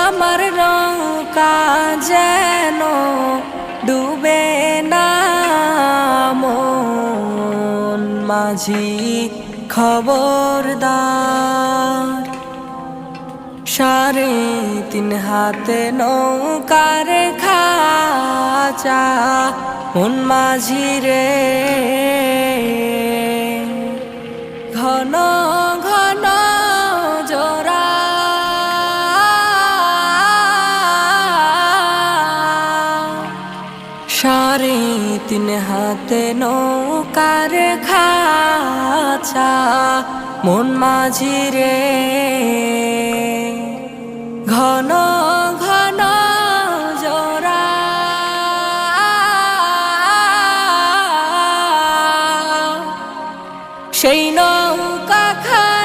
আমার নৌকা যেন ডুবে না। মন মাঝি খবরদার, সাড়ে তিন হাতে নৌকার খাচা মন মাঝি রে। ঘন সারে তিন হাতে নৌকার খাচা মন মাঝি রে। ঘন ঘন জরা সেই নৌকা খা